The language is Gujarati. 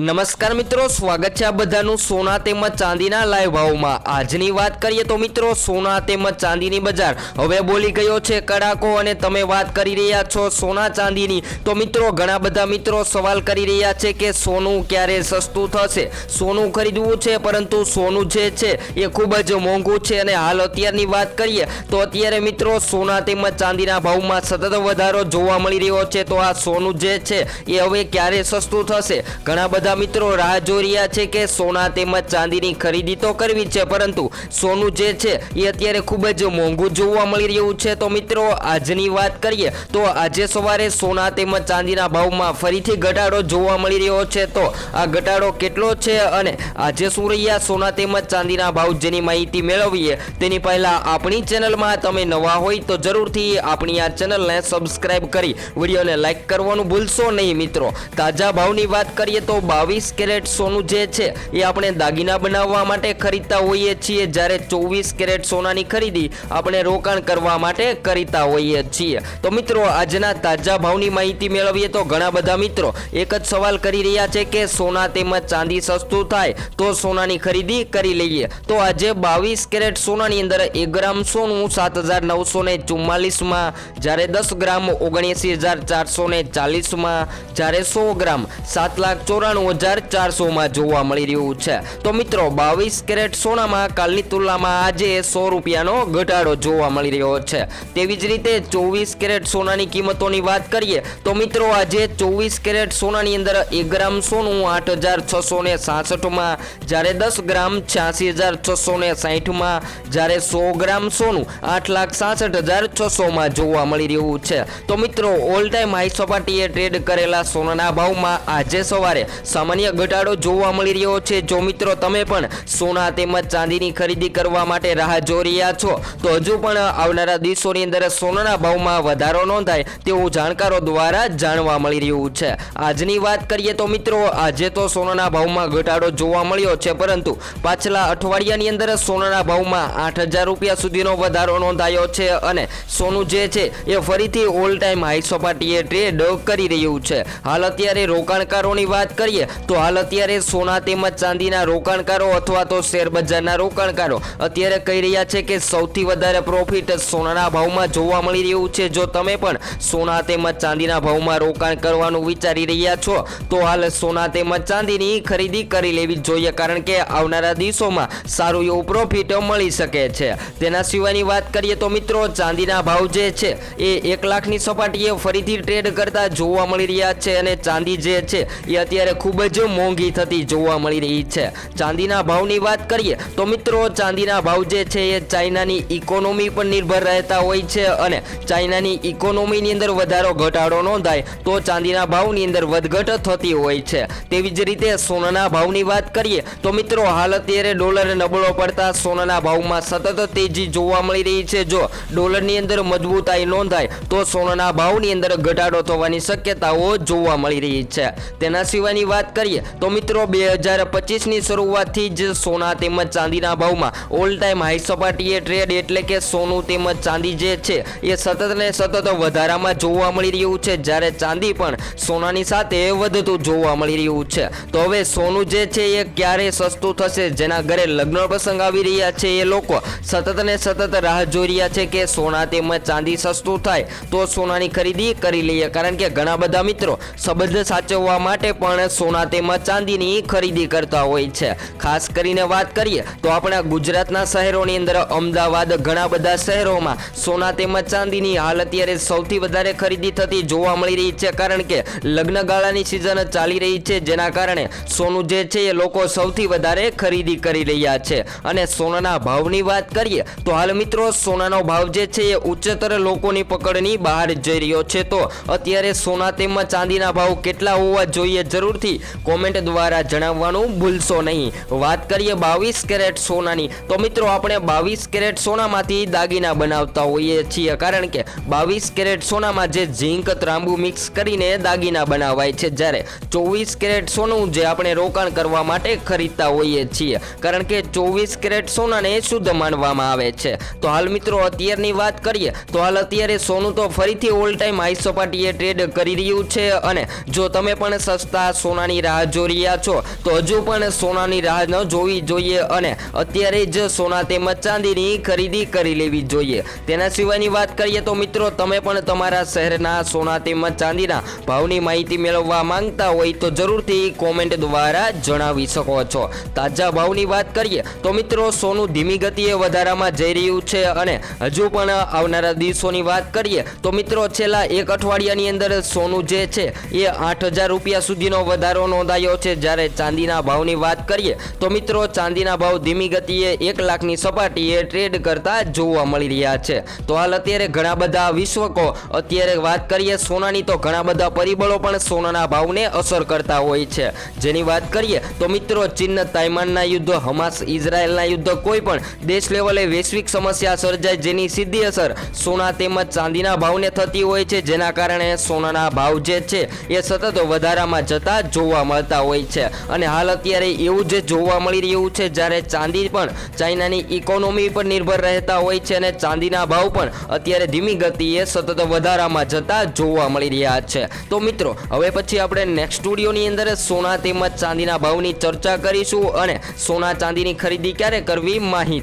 નમસ્કાર મિત્રો, સ્વાગત છે આ બધાનું સોના તેમજ ચાંદીના લાઈવ ભાવમાં આજની વાત કરીએ તો મિત્રો, સોના તેમજ ચાંદીની બજાર. હવે બોલી ગયો છે કડાકો અને તમે વાત કરી રહ્યા છો સોના ચાંદીની. તો મિત્રો, ઘણા બધા મિત્રો સવાલ કરી રહ્યા છે કે સોનું ક્યારે સસ્તું થશે? સોનું ખરીદવું છે, પરંતુ સોનું જે છે એ ખૂબ જ મોંઘું છે. અને હાલ અત્યારની વાત કરીએ તો અત્યારે મિત્રો, સોના તેમજ ચાંદીના ભાવમાં સતત વધારો જોવા મળી રહ્યો છે. તો આ સોનું જે છે એ હવે ક્યારે સસ્તું થશે? ઘણા બધા મિત્રો રાહ જોઈ રહ્યા છે કે સોના તેમજ ચાંદીની ખરીદી તો કરવી છે, પરંતુ સોનું જે છે એ અત્યારે ખૂબ જ મોંઘું જોવા મળી રહ્યું છે. તો મિત્રો, આજની વાત કરીએ તો આજે સવારે સોના તેમજ ચાંદીના ભાવમાં ફરીથી ઘટાડો જોવા મળી રહ્યો છે. તો આ ઘટાડો કેટલો છે અને આજે શું રહ્યા? સોના તેમજ ચાંદીના ભાવ જેની માહિતી મેળવીએ તેની પહેલા આપણી ચેનલમાં તમે નવા હોય તો જરૂરથી આપણી આ ચેનલને સબસ્ક્રાઈબ કરી વિડીયોને લાઇક કરવાનું ભૂલશો નહીં મિત્રો. તાજા ભાવની વાત કરીએ તો બાવીસ કેરેટ સોનું જે છે એ આપણે દાગીના બનાવવા માટે ખરીદતા હોઈએ છીએ. જ્યારે ચોવીસ કેરેટ સોનાની ખરીદી આપણે રોકાણ કરવા માટે કરીતા હોઈએ છીએ. તો મિત્રો, આજના તાજા ભાવની માહિતી મેળવીએ તો ઘણા બધા મિત્રો એક જ સવાલ કરી રહ્યા છે કે સોના તેમજ ચાંદી સસ્તું થાય તો સોનાની ખરીદી કરી લઈએ. તો આજે બાવીસ કેરેટ સોનાની અંદર એક ગ્રામ સોનું સાત હજાર નવસો ને ચુમ્માલીસમાં, જ્યારે દસ ગ્રામ ઓગણએંસી હજાર ચારસો ને ચાલીસમાં, જ્યારે સો ગ્રામ સાત લાખ ચોરાણું હજાર ચારસોમાં જોવા મળી રહ્યું છે. તો મિત્રો, બાવીસ કેરેટ સોનામાં કાલની તુલનામાં આજે સો રૂપિયાનો ઘટાડો જોવા મળી રહ્યો છે. તેવી જ રીતે ચોવીસ કેરેટ સોનાની કિંમતોની વાત કરીએ, તો મિત્રો, આજે ચોવીસ કેરેટ સોનાની અંદર એક ગ્રામ સોનું આઠ હજાર જ્યારે દસ ગ્રામ છ્યાસી હજાર છસો ને સાહીઠમાં જ્યારે સો ગ્રામ સોનું આઠ લાખ સાસઠ હજાર છસોમાં જોવા મળી રહ્યું છે. તો મિત્રો, ઓલ ટાઈમ હાઈ સપાટીએ ટ્રેડ કરેલા સોનાના ભાવમાં આજે સવારે સામાન્ય ઘટાડો જોવા મળી રહ્યો છે. જો મિત્રો તમે પણ સોના તેમજ ચાંદીની ખરીદી કરવા માટે રાહ જોઈ રહ્યા છો, તો હજુ પણ આવનારા દિવસોની અંદર સોનાના ભાવમાં વધારો નોંધાય તેવું જાણકારો દ્વારા જાણવા મળી રહ્યું છે. આજની વાત કરીએ તો મિત્રો, આજે તો સોનાના ભાવમાં ઘટાડો જોવા મળ્યો છે, પરંતુ પાછલા અઠવાડિયાની અંદર સોનાના ભાવમાં આઠ હજાર રૂપિયા સુધીનો વધારો નોંધાયો છે અને સોનું જે છે એ ફરીથી ઓલ ટાઈમ હાઈ સપાટીએ ટ્રેડ કરી રહ્યું છે. હાલ અત્યારે રોકાણકારોની વાત કરીએ તો હાલ અત્યારે સોના તેમજ ચાંદીના રોકાણકારો અથવા તો શેર બજારના રોકાણકારો અત્યારે કહી રહ્યા છે કે સૌથી વધારે પ્રોફિટ સોનાના ભાવમાં જોવા મળી રહ્યું છે. જો તમે પણ સોના તેમજ ચાંદીના ભાવમાં રોકાણ કરવાનું વિચારી રહ્યા છો, તો હાલ સોના તેમજ ચાંદીની ખરીદી કરી લેવી જોઈએ, કારણ કે આવનારા દિવસોમાં સારું એવું પ્રોફિટ મળી શકે છે. તેના સિવાયની વાત કરીએ તો મિત્રો, ચાંદીના ભાવ જે છે એ એક લાખની સપાટીએ ફરીથી ટ્રેડ કરતા જોવા મળી રહ્યા છે અને ચાંદી જે છે એ અત્યારે ખૂબ જ મોંઘી થતી જોવા મળી રહી છે. ચાંદીના ભાવની વાત કરીએ તો મિત્રો, ચાંદીના ભાવ જે છે એ ચાઇનાની ઇકોનોમી પર નિર્ભર રહેતા હોય છે અને ચાઇનાની ઇકોનોમીની અંદર વધારો ઘટાડો નોંધાય તો ચાંદીના ભાવની અંદર વધઘટ થતી હોય છે. તેવી જ રીતે સોનાના ભાવની વાત કરીએ તો મિત્રો, હાલ અત્યારે ડોલર નબળો પડતા સોનાના ભાવમાં સતત તેજી જોવા મળી રહી છે. જો ડોલરની અંદર મજબૂતાઈ નોંધાય તો સોનાના ભાવની અંદર ઘટાડો થવાની શક્યતાઓ જોવા મળી રહી છે. તેના સિવાયની વાત કરીએ તો મિત્રો બે હજાર પચીસની શરૂઆતથી જ સોના તેમજ ચાંદીના ભાવમાં ઓલ ટાઈમ હાઈ સપાટીએ ટ્રેડ એટલે કે સોનું તેમજ ચાંદી જે છે, એ સતત ને સતત વધારામાં જોવા મળી રહ્યું છે. જ્યારે ચાંદી પણ સોનાની સાથે વધતું જોવા મળી રહ્યું છે. તો હવે સોનું જે છે, એ ક્યારે સસ્તું થશે? જેના ઘરે લગ્ન પ્રસંગ આવી રહ્યા છે, એ લોકો સતત ને સતત રાહ જોઈ રહ્યા છે કે સોના તેમજ ચાંદી સસ્તું થાય તો સોનાની ખરીદી કરી લઈએ. કારણ કે ઘણા બધા મિત્રો સંબંધ સાચવવા માટે પણ સોના તેમજ ચાંદીની ખરીદી કરતા હોય છે. ખાસ કરીને વાત કરીએ તો આપણા ગુજરાતના શહેરોની અંદર અમદાવાદ ઘણા બધા શહેરોમાં સોના તેમજ ચાંદીની હાલ અત્યારે સૌથી વધારે ખરીદી થતી જોવા મળી રહી છે. કારણ કે લગ્નગાળાની સિઝન ચાલી રહી છે. જેના કારણે સોનું જે છે એ લોકો સૌથી વધારે ખરીદી કરી રહ્યા છે. અને સોનાના ભાવની વાત કરીએ તો હાલ મિત્રો સોનાનો ભાવ જે છે એ ઉચ્ચતર લોકોની પકડની બહાર જઈ રહ્યો છે. તો અત્યારે સોના તેમજ ચાંદીના ભાવ કેટલા હોવા જોઈએ જરૂરથી કોમેન્ટ દ્વારા જણાવવાનું ભૂલશો નહીં. વાત કરીએ બાવીસ કેરેટ સોનાની. તો મિત્રો, આપણે બાવીસ કેરેટ સોનામાંથી દાગીના બનાવતા હોઈએ છીએ. કારણ કે બાવીસ કેરેટ સોનામાં જે ઝીંક ત્રાંબુ મિક્સ કરીને દાગીના બનાવાય છે. જ્યારે ચોવીસ કેરેટ સોનું જે આપણે રોકાણ કરવા માટે ખરીદતા હોઈએ છીએ. કારણ કે ચોવીસ કેરેટ સોનાને શુદ્ધ માનવામાં આવે છે. તો હાલ મિત્રો, અત્યારની વાત કરીએ, તો હાલ અત્યારે સોનું તો ફરીથી ઓલ ટાઈમ હાઈ સપાટીએ ટ્રેડ કરી રહ્યું છે. અને જો તમે પણ સસ્તા સોનાની સોનાની રાહ જોઈ રહ્યા છો, તો હજુ પણ સોનાની રાહ ન જોવી જોઈએ અને અત્યારે જ સોના તેમજ ચાંદીની ખરીદી કરી લેવી જોઈએ. તેના સિવાયની વાત કરીએ તો મિત્રો, તમે પણ તમારા શહેરના સોના તેમજ ચાંદીના ભાવની માહિતી મેળવવા માંગતા હોય તો જરૂરથી કોમેન્ટ દ્વારા જણાવી શકો છો. તાજા ભાવની વાત કરીએ તો મિત્રો, સોનું ધીમી ગતિએ વધારામાં જઈ રહ્યું છે અને હજુ પણ આવનારા દિવસોની વાત કરીએ તો મિત્રો, છેલ્લા એક અઠવાડિયાની અંદર સોનું જે છે એ આઠ હજાર રૂપિયા સુધીનો વધારો નોંધાયો છે. જ્યારે ચાંદીના ભાવની વાત કરીએ, તો મિત્રો, ચાંદીના ભાવ ધીમી ગતિએ એક લાખની સપાટીએ ટ્રેડ કરતા જોવા મળી રહ્યા છે. તો હાલ અત્યારે ઘણા બધા વિશ્વકો, અત્યારે વાત કરીએ સોનાની, તો ઘણા બધા પરિબળો પણ સોનાના ભાવને અસર કરતા હોય છે. જેની વાત કરીએ, તો મિત્રો, ચીન તાઇમાનના યુદ્ધ, હમાસ, ઇઝરાયલના યુદ્ધ, કોઈ પણ દેશ લેવલે વૈશ્વિક સમસ્યા સર્જાય જેની સીધી અસર સોના તેમજ ચાંદીના ભાવને થતી હોય છે. જેના કારણે સોનાના ભાવ જે છે, એ સતત વધારામાં જતા જોવા મળતા હોય છે. અને હાલ અત્યારે એવું જે જોવા મળી રહ્યું છે, જ્યારે ચાંદી પણ ચાઇનાની ઇકોનોમી પર નિર્ભર રહેતા હોય છે અને ચાંદીના ભાવ પણ અત્યારે ધીમી ગતિએ સતત વધારામાં જતા જોવા મળી રહ્યા છે. તો મિત્રો, હવે પછી આપણે નેક્સ્ટ સ્ટુડિયોની અંદર સોના તેમજ ચાંદીના ભાવની ચર્ચા કરીશું અને સોના ચાંદીની ખરીદી ક્યારે કરવી, માહિતી